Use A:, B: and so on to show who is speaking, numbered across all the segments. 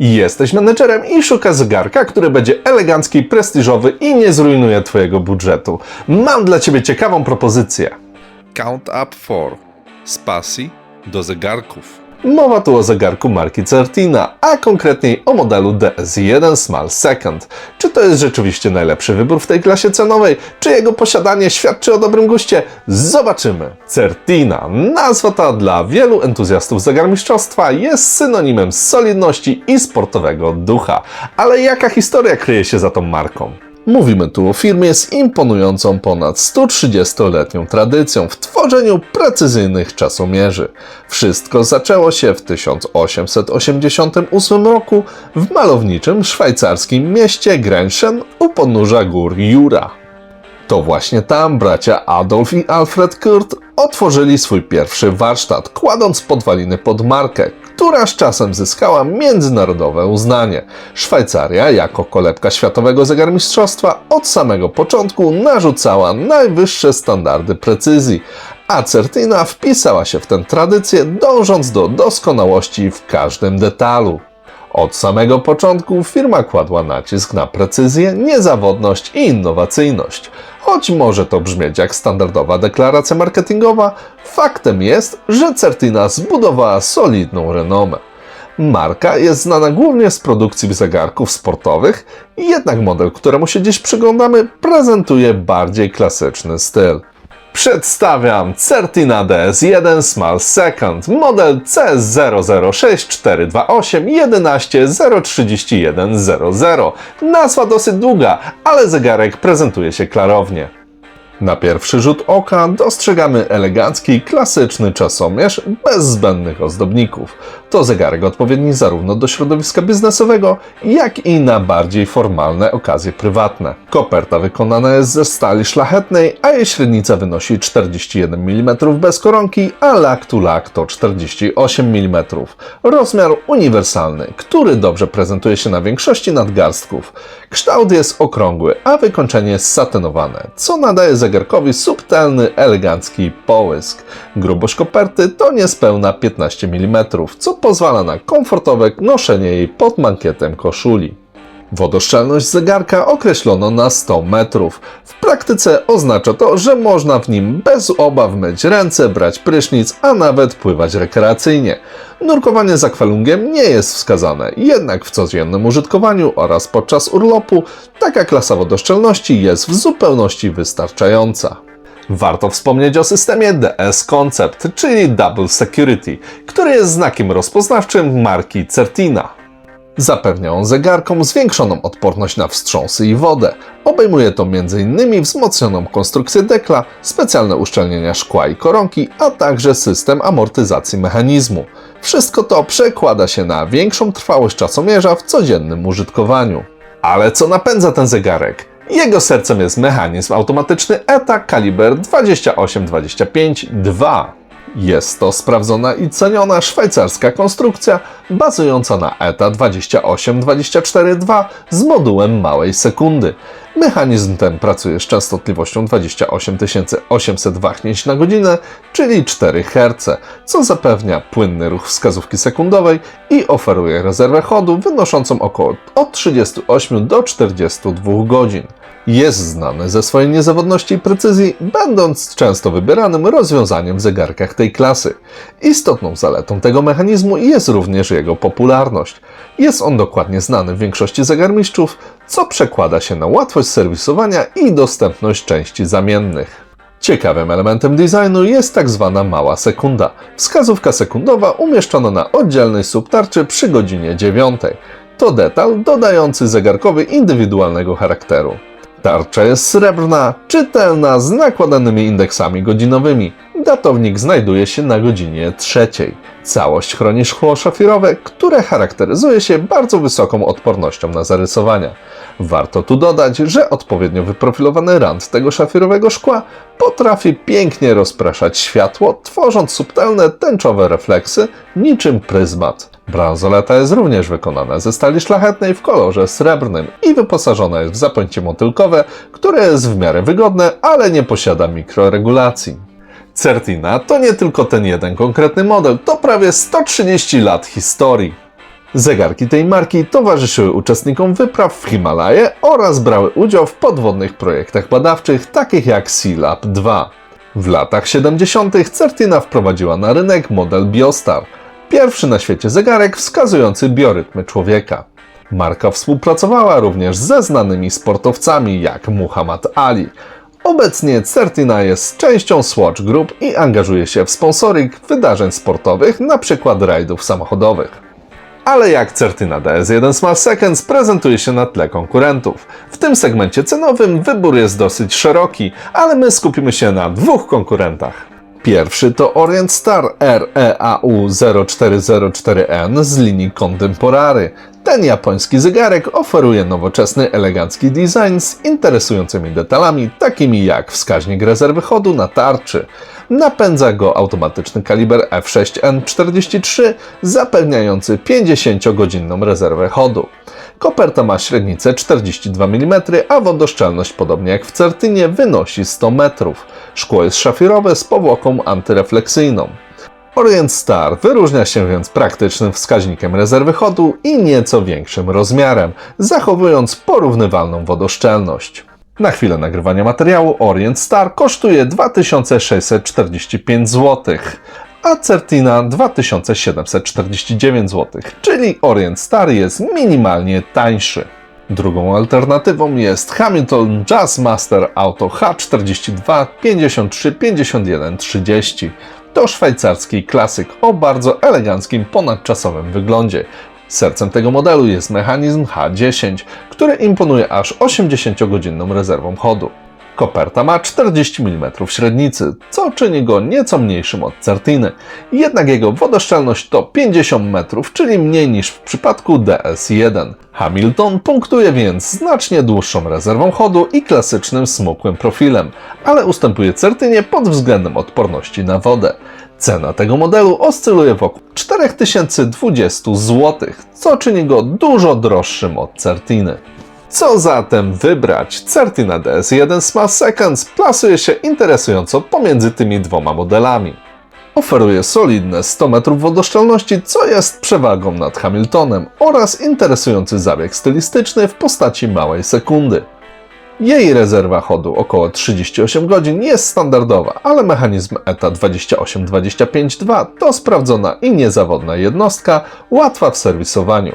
A: Jesteś menedżerem i szukasz zegarka, który będzie elegancki, prestiżowy i nie zrujnuje Twojego budżetu. Mam dla Ciebie ciekawą propozycję.
B: Count Up 4 z pasji do zegarków.
A: Mowa tu o zegarku marki Certina, a konkretniej o modelu DS1 Small Second. Czy to jest rzeczywiście najlepszy wybór w tej klasie cenowej? Czy jego posiadanie świadczy o dobrym guście? Zobaczymy. Certina, nazwa ta dla wielu entuzjastów zegarmistrzostwa jest synonimem solidności i sportowego ducha. Ale jaka historia kryje się za tą marką? Mówimy tu o firmie z imponującą ponad 130-letnią tradycją w tworzeniu precyzyjnych czasomierzy. Wszystko zaczęło się w 1888 roku w malowniczym szwajcarskim mieście Grenchen u podnóża gór Jura. To właśnie tam bracia Adolf i Alfred Kurt otworzyli swój pierwszy warsztat, kładąc podwaliny pod markę, która z czasem zyskała międzynarodowe uznanie. Szwajcaria, jako kolebka światowego zegarmistrzostwa, od samego początku narzucała najwyższe standardy precyzji, a Certina wpisała się w tę tradycję, dążąc do doskonałości w każdym detalu. Od samego początku firma kładła nacisk na precyzję, niezawodność i innowacyjność. Choć może to brzmieć jak standardowa deklaracja marketingowa, faktem jest, że Certina zbudowała solidną renomę. Marka jest znana głównie z produkcji zegarków sportowych, jednak model, któremu się dziś przyglądamy, prezentuje bardziej klasyczny styl. Przedstawiam Certina DS1 Small Second, model C00642811031100. Nazwa dosyć długa, ale zegarek prezentuje się klarownie. Na pierwszy rzut oka dostrzegamy elegancki, klasyczny czasomierz bez zbędnych ozdobników. To zegarek odpowiedni zarówno do środowiska biznesowego, jak i na bardziej formalne okazje prywatne. Koperta wykonana jest ze stali szlachetnej, a jej średnica wynosi 41 mm bez koronki, a lak to lak to 48 mm. Rozmiar uniwersalny, który dobrze prezentuje się na większości nadgarstków. Kształt jest okrągły, a wykończenie jest satynowane, co nadaje zegarkowi subtelny, elegancki połysk. Grubość koperty to niespełna 15 mm, co pozwala na komfortowe noszenie jej pod mankietem koszuli. Wodoszczelność zegarka określono na 100 metrów. W praktyce oznacza to, że można w nim bez obaw myć ręce, brać prysznic, a nawet pływać rekreacyjnie. Nurkowanie z akwalungiem nie jest wskazane, jednak w codziennym użytkowaniu oraz podczas urlopu taka klasa wodoszczelności jest w zupełności wystarczająca. Warto wspomnieć o systemie DS Concept, czyli Double Security, który jest znakiem rozpoznawczym marki Certina. Zapewnia on zegarkom zwiększoną odporność na wstrząsy i wodę. Obejmuje to m.in. wzmocnioną konstrukcję dekla, specjalne uszczelnienia szkła i koronki, a także system amortyzacji mechanizmu. Wszystko to przekłada się na większą trwałość czasomierza w codziennym użytkowaniu. Ale co napędza ten zegarek? Jego sercem jest mechanizm automatyczny ETA kaliber 2825-2. Jest to sprawdzona i ceniona szwajcarska konstrukcja bazująca na ETA 28242 z modułem małej sekundy. Mechanizm ten pracuje z częstotliwością 28800 wahnięć na godzinę, czyli 4 Hz, co zapewnia płynny ruch wskazówki sekundowej i oferuje rezerwę chodu wynoszącą około od 38 do 42 godzin. Jest znany ze swojej niezawodności i precyzji, będąc często wybieranym rozwiązaniem w zegarkach tej klasy. Istotną zaletą tego mechanizmu jest również jego popularność. Jest on dokładnie znany w większości zegarmistrzów, co przekłada się na łatwość serwisowania i dostępność części zamiennych. Ciekawym elementem designu jest tak zwana mała sekunda. Wskazówka sekundowa umieszczona na oddzielnej subtarczy przy godzinie 9. To detal dodający zegarkowi indywidualnego charakteru. Tarcza jest srebrna, czytelna, z nakładanymi indeksami godzinowymi. Datownik znajduje się na godzinie trzeciej. Całość chroni szkło szafirowe, które charakteryzuje się bardzo wysoką odpornością na zarysowania. Warto tu dodać, że odpowiednio wyprofilowany rand tego szafirowego szkła potrafi pięknie rozpraszać światło, tworząc subtelne tęczowe refleksy niczym pryzmat. Bransoleta jest również wykonana ze stali szlachetnej w kolorze srebrnym i wyposażona jest w zapońcie motylkowe, które jest w miarę wygodne, ale nie posiada mikroregulacji. Certina to nie tylko ten jeden konkretny model, to prawie 130 lat historii. Zegarki tej marki towarzyszyły uczestnikom wypraw w Himalaje oraz brały udział w podwodnych projektach badawczych takich jak Sea Lab 2. W latach 70. Certina wprowadziła na rynek model Biostar, pierwszy na świecie zegarek wskazujący biorytmy człowieka. Marka współpracowała również ze znanymi sportowcami jak Muhammad Ali. Obecnie Certina jest częścią Swatch Group i angażuje się w sponsoring wydarzeń sportowych, np. rajdów samochodowych. Ale jak Certina DS1 Smart Seconds prezentuje się na tle konkurentów. W tym segmencie cenowym wybór jest dosyć szeroki, ale my skupimy się na dwóch konkurentach. Pierwszy to Orient Star E REAU 0404N z linii Contemporary. Ten japoński zegarek oferuje nowoczesny, elegancki design z interesującymi detalami, takimi jak wskaźnik rezerwy chodu na tarczy. Napędza go automatyczny kaliber F6N43 zapewniający 50-godzinną rezerwę chodu. Koperta ma średnicę 42 mm, a wodoszczelność, podobnie jak w Certynie, wynosi 100 metrów. Szkło jest szafirowe z powłoką antyrefleksyjną. Orient Star wyróżnia się więc praktycznym wskaźnikiem rezerwy chodu i nieco większym rozmiarem, zachowując porównywalną wodoszczelność. Na chwilę nagrywania materiału Orient Star kosztuje 2645 zł, a Certina 2749 zł, czyli Orient Star jest minimalnie tańszy. Drugą alternatywą jest Hamilton Jazzmaster Auto H42 53 51 30. To szwajcarski klasyk o bardzo eleganckim, ponadczasowym wyglądzie. Sercem tego modelu jest mechanizm H10, który imponuje aż 80-godzinną rezerwą chodu. Koperta ma 40 mm średnicy, co czyni go nieco mniejszym od Certiny. Jednak jego wodoszczelność to 50 metrów, czyli mniej niż w przypadku DS1. Hamilton punktuje więc znacznie dłuższą rezerwą chodu i klasycznym smukłym profilem, ale ustępuje Certynie pod względem odporności na wodę. Cena tego modelu oscyluje wokół 4020 zł, co czyni go dużo droższym od Certiny. Co zatem wybrać? Certina DS1 Smart Seconds plasuje się interesująco pomiędzy tymi dwoma modelami. Oferuje solidne 100 metrów wodoszczelności, co jest przewagą nad Hamiltonem oraz interesujący zabieg stylistyczny w postaci małej sekundy. Jej rezerwa chodu około 38 godzin jest standardowa, ale mechanizm ETA 28252 to sprawdzona i niezawodna jednostka, łatwa w serwisowaniu.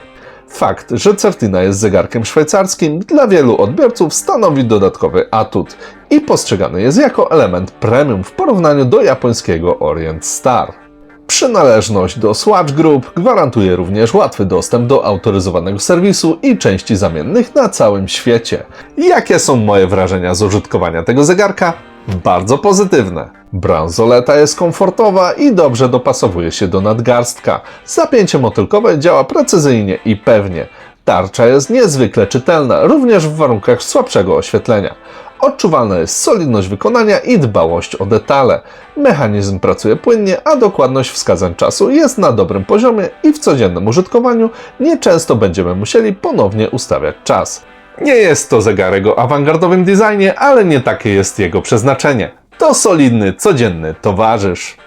A: Fakt, że Certina jest zegarkiem szwajcarskim, dla wielu odbiorców stanowi dodatkowy atut i postrzegany jest jako element premium w porównaniu do japońskiego Orient Star. Przynależność do Swatch Group gwarantuje również łatwy dostęp do autoryzowanego serwisu i części zamiennych na całym świecie. Jakie są moje wrażenia z użytkowania tego zegarka? Bardzo pozytywne. Bransoleta jest komfortowa i dobrze dopasowuje się do nadgarstka. Zapięcie motylkowe działa precyzyjnie i pewnie. Tarcza jest niezwykle czytelna, również w warunkach słabszego oświetlenia. Odczuwalna jest solidność wykonania i dbałość o detale. Mechanizm pracuje płynnie, a dokładność wskazań czasu jest na dobrym poziomie i w codziennym użytkowaniu nieczęsto będziemy musieli ponownie ustawiać czas. Nie jest to zegarek o awangardowym designie, ale nie takie jest jego przeznaczenie. To solidny, codzienny towarzysz.